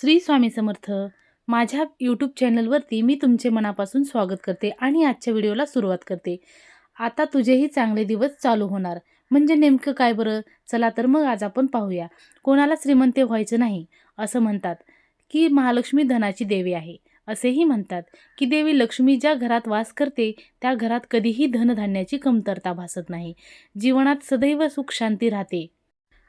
श्री स्वामी समर्थ. माझ्या यूट्यूब चॅनलवरती मी तुमचे मनापासून स्वागत करते आणि आजच्या व्हिडिओला सुरुवात करते. आता तुझेही चांगले दिवस चालू होणार. म्हणजे नेमकं काय बरं? चला तर मग आज आपण पाहूया. कोणाला श्रीमंत व्हायचं नाही असं म्हणतात की महालक्ष्मी धनाची देवी आहे. असेही म्हणतात की देवी लक्ष्मी ज्या घरात वास करते त्या घरात कधीही धनधान्याची कमतरता भासत नाही. जीवनात सदैव सुख शांती राहते.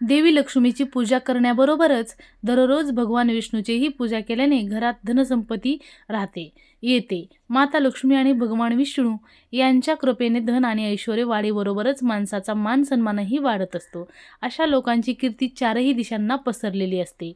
देवी लक्ष्मीची पूजा करण्याबरोबरच दररोज भगवान विष्णूचीही पूजा केल्याने घरात धनसंपत्ती राहते येते. माता लक्ष्मी आणि भगवान विष्णू यांच्या कृपेने धन आणि ऐश्वर वाढीबरोबरच माणसाचा मान सन्मानही वाढत असतो. अशा लोकांची कीर्ती चारही दिशांना पसरलेली असते.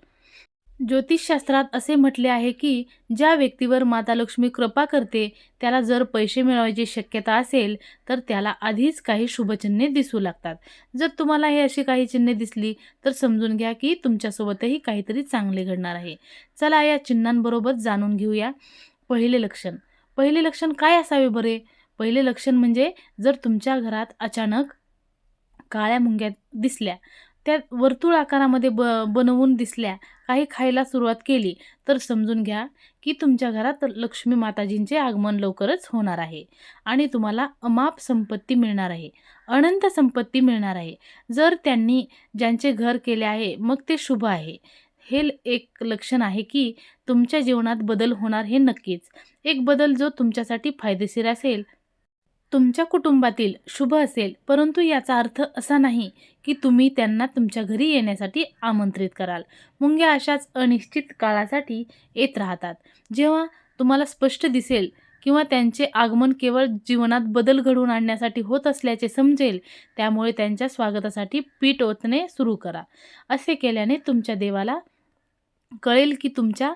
ज्योतिषशास्त्रात असे म्हटले आहे की ज्या व्यक्तीवर माता लक्ष्मी कृपा करते त्याला जर पैसे मिळवायची शक्यता असेल तर त्याला आधीच काही शुभचिन्हे दिसू लागतात. जर तुम्हाला हे अशी काही चिन्हे दिसली तर समजून घ्या की तुमच्यासोबतही काहीतरी चांगले घडणार आहे. चला या चिन्हांबरोबर जाणून घेऊया. पहिले लक्षण. पहिले लक्षण काय असावे बरे? पहिले लक्षण म्हणजे जर तुमच्या घरात अचानक काळ्या मुंग्या दिसल्या त्या वर्तुळ आकारामध्ये ब बनवून दिसल्या काही खायला सुरुवात केली तर समजून घ्या की तुमच्या घरात लक्ष्मी माताजींचे आगमन लवकरच होणार आहे आणि तुम्हाला अमाप संपत्ती मिळणार आहे अनंत संपत्ती मिळणार आहे. जर त्यांनी ज्यांचे घर केले आहे मग ते शुभ आहे. हे ल- एक लक्षण आहे की तुमच्या जीवनात बदल होणार हे नक्कीच. एक बदल जो तुमच्यासाठी फायदेशीर असेल तुमच्या कुटुंबातील शुभ असेल परंतु याचा अर्थ असा नाही की तुम्ही त्यांना तुमच्या घरी येण्यासाठी आमंत्रित कराल. मुंग्या अशाच अनिश्चित काळासाठी येत राहतात. जेव्हा तुम्हाला स्पष्ट दिसेल किंवा त्यांचे आगमन केवळ जीवनात बदल घडवून आणण्यासाठी होत असल्याचे समजेल त्यामुळे त्यांच्या स्वागतासाठी पीठ ओतणे सुरू करा. असे केल्याने तुमच्या देवाला कळेल की तुमच्या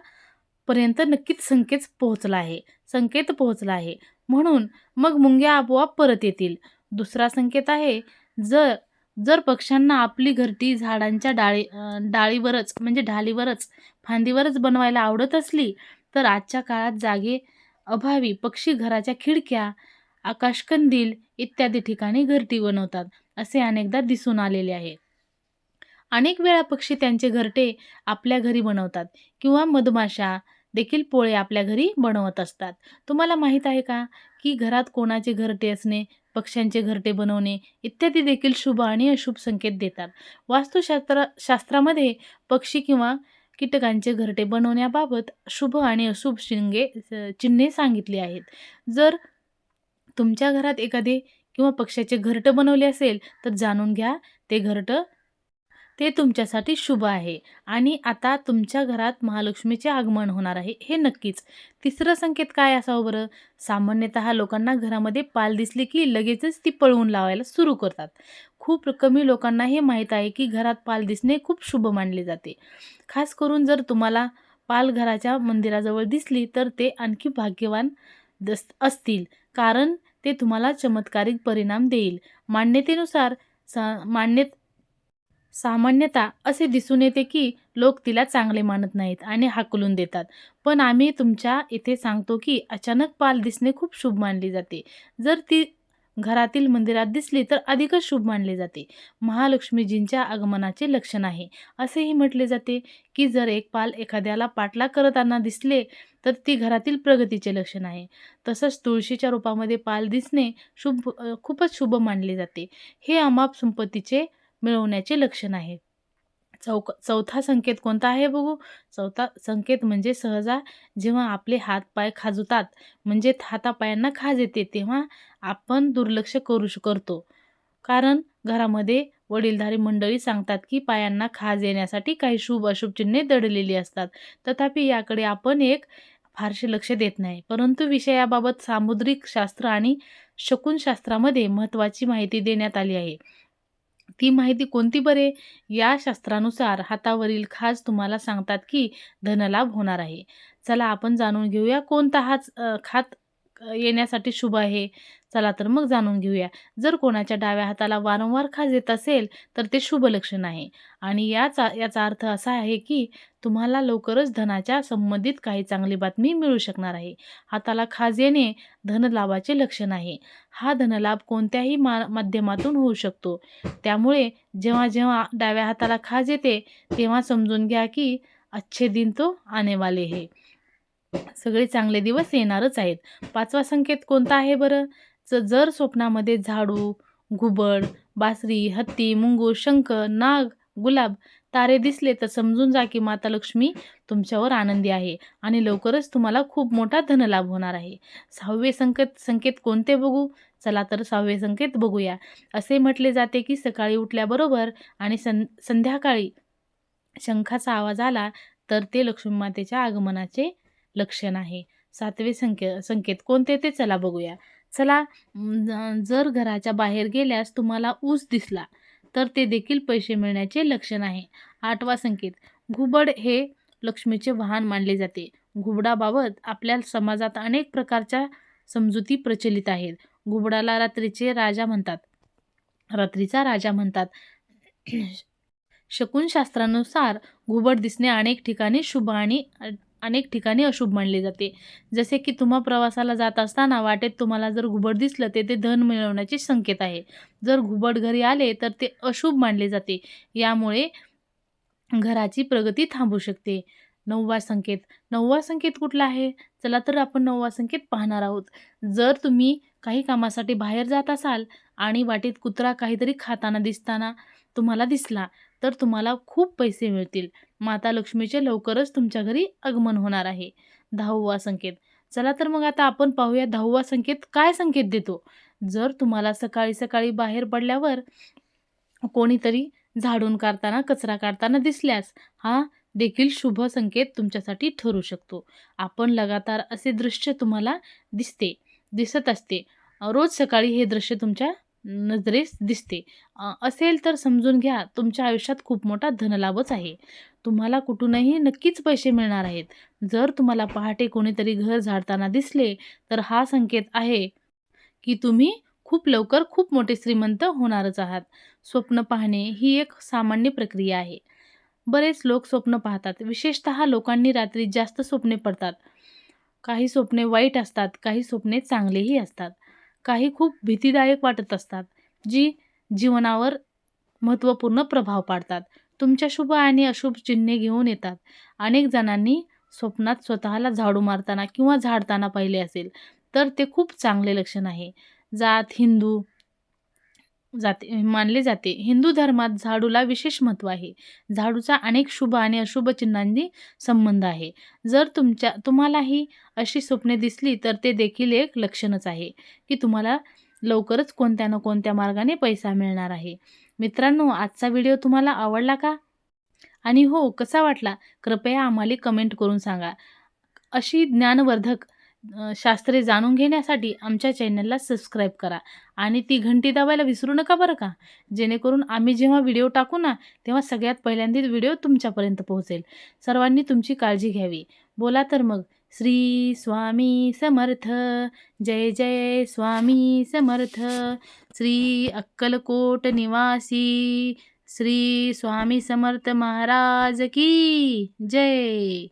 पर्यंत नक्कीच संकेत पोहोचला आहे. संकेत पोहोचला आहे. म्हणून मग मुंग्या आपोआप परत येतील. दुसरा संकेत आहे जर जर पक्ष्यांना आपली घरटी झाडांच्या डाळी डाळीवरच म्हणजे ढालीवरच फांदीवरच बनवायला आवडत असली तर आजच्या काळात जागे अभावी पक्षी घराच्या खिडक्या आकाशकंदील इत्यादी ठिकाणी घरटी बनवतात असे अनेकदा दिसून आलेले आहे. अनेक वेळा पक्षी त्यांचे घरटे आपल्या घरी बनवतात किंवा मधमाशा देखील पोळे आपल्या घरी बनवत असतात. तुम्हाला माहीत आहे का? की घरात कोणाचे घरटे असणे पक्ष्यांचे घरटे बनवणे इत्यादी देखील शुभ आणि अशुभ संकेत देतात. वास्तुशास्त्र शास्त्रामध्ये पक्षी किंवा कीटकांचे घरटे बनवण्याबाबत शुभ आणि अशुभ शिंगे चिन्हे सांगितली आहेत. जर तुमच्या घरात एखादे किंवा पक्ष्याचे घरटं बनवले असेल तर जाणून घ्या. ते घरटं ते तुमच्यासाठी शुभ आहे. आणि आता तुमच्या घरात महालक्ष्मीचे आगमन होणार आहे. हे नक्कीच. तिसरं संकेत काय असावं बरं? सामान्यतः लोकांना घरामध्ये पाल दिसली की लगेचच ती पळवून लावायला सुरू करतात. खूप कमी लोकांना हे माहीत आहे की घरात पाल दिसणे खूप शुभ मानले जाते. खास करून जर तुम्हाला पाल घराच्या मंदिराजवळ दिसली तर ते आणखी भाग्यवान दस असतील. कारण ते तुम्हाला चमत्कारिक परिणाम देईल. मान्यतेनुसार सा मान्यत सामान्यतः असे दिसून येते की लोक तिला चांगले मानत नाहीत आणि हाकलून देतात. पण आम्ही तुमच्या इथे सांगतो की अचानक पाल दिसणे खूप शुभ मानली जाते. जर ती घरातील मंदिरात दिसली तर अधिकच शुभ मानले जाते. महालक्ष्मीजींच्या आगमनाचे लक्षण आहे. असेही म्हटले जाते की जर एक पाल एखाद्याला पाठला करताना दिसले तर ती घरातील प्रगतीचे लक्षण आहे. तसंच तुळशीच्या रूपामध्ये पाल दिसणे शुभ खूपच शुभ मानले जाते. हे अमाप संपत्तीचे मिळवण्याचे लक्षण आहे. चौक चौथा संकेत कोणता आहे बघू? चौथा संकेत म्हणजे सहजा जेव्हा आपले हात पाय खाजवतात म्हणजे हातापायांना खाज येते तेव्हा आपण दुर्लक्ष करू करतो. कारण घरामध्ये वडीलधारी मंडळी सांगतात की पायांना खाज येण्यासाठी काही शुभ अशुभ चिन्हे दडलेली असतात. तथापि याकडे आपण एक फारसे लक्ष देत नाही. परंतु विषयाबाबत सामुद्रिक शास्त्र आणि शकुनशास्त्रामध्ये महत्त्वाची माहिती देण्यात आली आहे. ती माहिती कोणती बरे? या शास्त्रानुसार हातावरील खाज तुम्हाला सांगतात की धनलाभ होणार आहे. चला आपण जाणून घेऊया कोणता हाच खात येण्यासाठी शुभ आहे. चला तर मग जाणून घेऊया. जर कोणाच्या डाव्या हाताला वारंवार खाज येत असेल तर ते शुभ लक्षण आहे. आणि याचा याचा अर्थ असा आहे की तुम्हाला लवकरच धनाच्या संबंधित काही चांगली बातमी मिळू शकणार आहे. हाताला खाज येणे धनलाभाचे लक्षण आहे. हा धनलाभ कोणत्याही मा माध्यमातून होऊ शकतो. त्यामुळे जेव्हा जेव्हा डाव्या हाताला खाज येते तेव्हा समजून घ्या की अच्छे दिन तो आने वाले सगळे चांगले दिवस येणारच आहेत. पाचवा संकेत कोणता आहे बरं? च जर स्वप्नामध्ये झाडू घुबड बासरी हत्ती मुंगूर शंख नाग गुलाब तारे दिसले तर समजून जा की माता लक्ष्मी तुमच्यावर आनंदी आहे आणि लवकरच तुम्हाला खूप मोठा धनलाभ होणार आहे. सहावे संकेत संकेत कोणते बघू? चला तर सहावे संकेत बघूया. असे म्हटले जाते की सकाळी उठल्याबरोबर आणि सं संध्याकाळी शंखाचा आवाज आला तर ते लक्ष्मी मातेच्या आगमनाचे लक्षण आहे. सातवे संके संकेत कोणते ते चला बघूया. चला जर घराच्या बाहेर गेल्यास तुम्हाला ऊस दिसला तर ते देखील पैसे मिळण्याचे लक्षण आहे. आठवा संकेत घुबड हे लक्ष्मीचे वाहन मानले जाते. घुबडाबाबत आपल्या समाजात अनेक प्रकारच्या समजुती प्रचलित आहेत. घुबडाला रात्रीचे राजा म्हणतात. रात्रीचा राजा म्हणतात. शकुनशास्त्रानुसार घुबड दिसणे अनेक ठिकाणी शुभ आणि अनेक ठिकाणी अशुभ मानले जाते. जसे की तुम्हा प्रवासाला जात असताना वाटेत तुम्हाला जर घुबड दिसलं ते ते धन मिळवण्याचे संकेत आहे. जर घुबड घरी आले तर ते अशुभ मानले जाते. यामुळे घराची प्रगती थांबू शकते. नववा संकेत. नववा संकेत कुठला आहे? चला तर आपण नववा संकेत पाहणार आहोत. जर तुम्ही काही कामासाठी बाहेर जात असाल आणि वाटेत कुत्रा काहीतरी खाताना दिसताना तुम्हाला दिसला तर तुम्हाला खूप पैसे मिळतील. माता लक्ष्मीचे लवकरच तुमच्या घरी आगमन होणार आहे. दहावा संकेत. चला तर मग आता आपण पाहूया दहावा संकेत काय संकेत देतो? जर तुम्हाला सकाळी सकाळी बाहेर पडल्यावर कोणीतरी झाडून काढताना कचरा काढताना दिसल्यास हा देखील शुभ संकेत तुमच्यासाठी ठरू शकतो. आपण लगातार असे दृश्य तुम्हाला दिसते दिसत असते. रोज सकाळी हे दृश्य तुमच्या नजरेस दिसते. असेल तर समजून घ्या तुमच्या आयुष्यात खूप मोठा धनलाभच आहे. तुम्हाला कुठूनही नक्कीच पैसे मिळणार आहेत. जर तुम्हाला पहाटे कोणीतरी घर झाडताना दिसले तर हा संकेत आहे की तुम्ही खूप लवकर खूप मोठे श्रीमंत होणारच आहात. स्वप्न पाहणे ही एक सामान्य प्रक्रिया आहे. बरेच लोक स्वप्न पाहतात. विशेषतः लोकांनी रात्री जास्त स्वप्ने पडतात. काही स्वप्ने वाईट असतात काही स्वप्ने चांगलेही असतात. काही खूप भीतीदायक वाटत असतात जी जीवनावर महत्त्वपूर्ण प्रभाव पाडतात. तुमच्या शुभ आणि अशुभ चिन्हे घेऊन येतात. अनेक जणांनी स्वप्नात स्वतःला झाडू मारताना किंवा झाडताना पाहिले असेल तर ते खूप चांगले लक्षण आहे. जात हिंदू जाते मानले जाते. हिंदू धर्मात झाडूला विशेष महत्त्व आहे. झाडूचा अनेक शुभ आणि अशुभ चिन्हांनी संबंध आहे. जर तुमच्या तुम्हालाही अशी स्वप्ने दिसली तर ते देखील एक लक्षणच आहे की तुम्हाला लवकरच कोणत्या ना कोणत्या मार्गाने पैसा मिळणार आहे. मित्रांनो आजचा व्हिडिओ तुम्हाला आवडला का? आणि हो कसा वाटला? कृपया आम्हाला कमेंट करून सांगा. अशी ज्ञानवर्धक शास्त्रे जाणून घेण्यासाठी आमच्या चॅनलला सबस्क्राईब करा आणि ती घंटी दाबायला विसरू नका बरं का? जेणेकरून आम्ही जेव्हा व्हिडिओ टाकू ना तेव्हा सगळ्यात पहिल्यांदा व्हिडिओ तुमच्यापर्यंत पोहोचेल. सर्वांनी तुमची काळजी घ्यावी. बोला तर मग श्री स्वामी समर्थ. जय जय स्वामी समर्थ. श्री अक्कलकोट निवासी. श्री स्वामी समर्थ महाराज की जय.